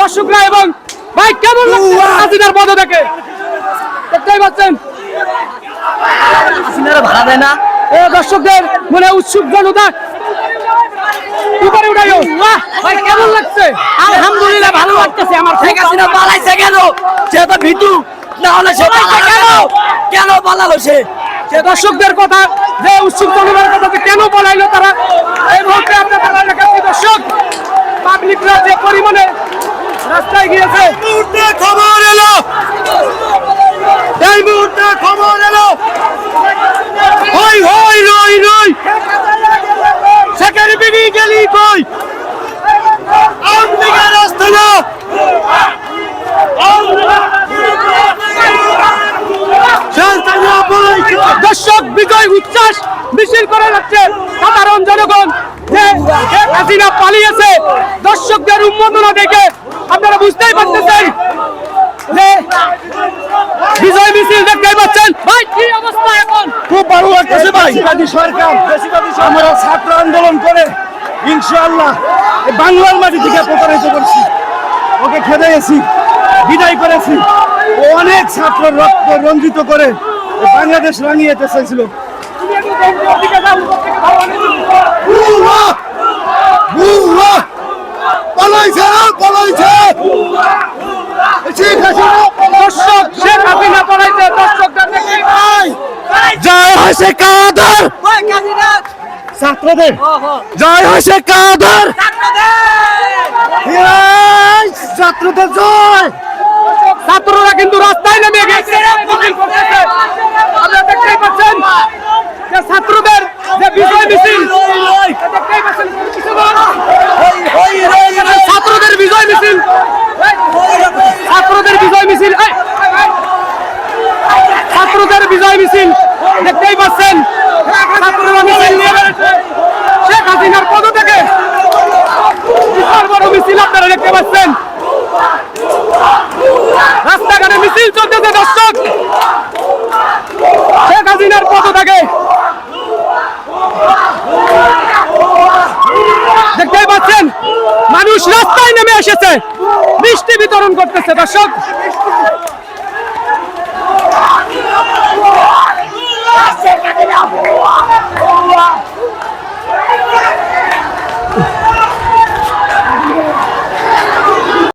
দর্শকরা এবং ভাই কেমন হাসিনার পদত্যাগে দেখতেই পাচ্ছেন। ভাড়া দেয় না। এ দর্শকদের মনে উৎসুক জনতা উপরে উঠাইও ভাই কেমন লাগছে? আলহামদুলিল্লাহ ভালো লাগতেছে আমার শেখ হাসিনা পালাইছে কেন? সে তো ভিতু না হলে সে পালাইছে কেন? কেন পালালো সে? যে দর্শকদের কথা যে উৎসুক জনতার কথা কেন বলাইলো তারা এই মুহূর্তে দেখাচ্ছি দর্শক। পাবলিকরা যে পরিমাণে রাস্তায় গিয়েছে। খবর এলো। এই মুহূর্তে খবর এলো। হই হই রই রই সেখানে বেরিয়ে গেলি কই আওয়ামী লীগের রাস্তা না শান্তানা পালাইছে দর্শক বিজয় উচ্ছ্বাস মিছিল করে যাচ্ছে সাধারণ জনগণ। যে শেখ হাসিনা পালিয়েছে দর্শকদের উন্মোদনা দেখে আপনারা বুঝতেই পারতেছেন যে বিজয় মিছিল দেখতেই পাচ্ছেন। ভাই কি অবস্থা এখন? খুব ভালো লাগতেছে ভাই সরকার। আমরা ছাত্র আন্দোলন করে ইনশাআল্লাহ এই বাংলার মাটি থেকে প্রতারিত করছি। ওকে খেতে গেছি বিদায় করেছি। ও অনেক ছাত্র রক্ত রঞ্জিত করে বাংলাদেশ রাঙিয়ে যেতে চাইছিল পালাইছে পালাইছে! দর্শক শেখ হাসিনা পালাইছে দর্শকদের দেখে জয় হয় শেখ কাদের? ছাত্রদের। জয় হয় শেখ কাদের? ছাত্রদের। জয়। ছাত্ররা কিন্তু রাস্তায় নেমে গেছে মিছিল করতেছে। আপনারা দেখতেই পাচ্ছেন যে ছাত্রদের যে বিজয় মিছিল দেখতেই পাচ্ছেন ছাত্রদের বিজয় মিছিল ছাত্রদের বিজয় মিছিল এই! ছাত্রদের বিজয় মিছিল, দেখতেই পাচ্ছেন শেখ হাসিনার পদ থেকে বিশাল বড় মিছিল আপনারা দেখতে পাচ্ছেন। রাস্তাঘাটে মিছিল চলতেছে, দর্শক। শেখ হাসিনার পদ থাকে দেখতেই পাচ্ছেন, মানুষ রাস্তায় নেমে এসেছে। মিষ্টি বিতরণ করতেছে, দর্শক।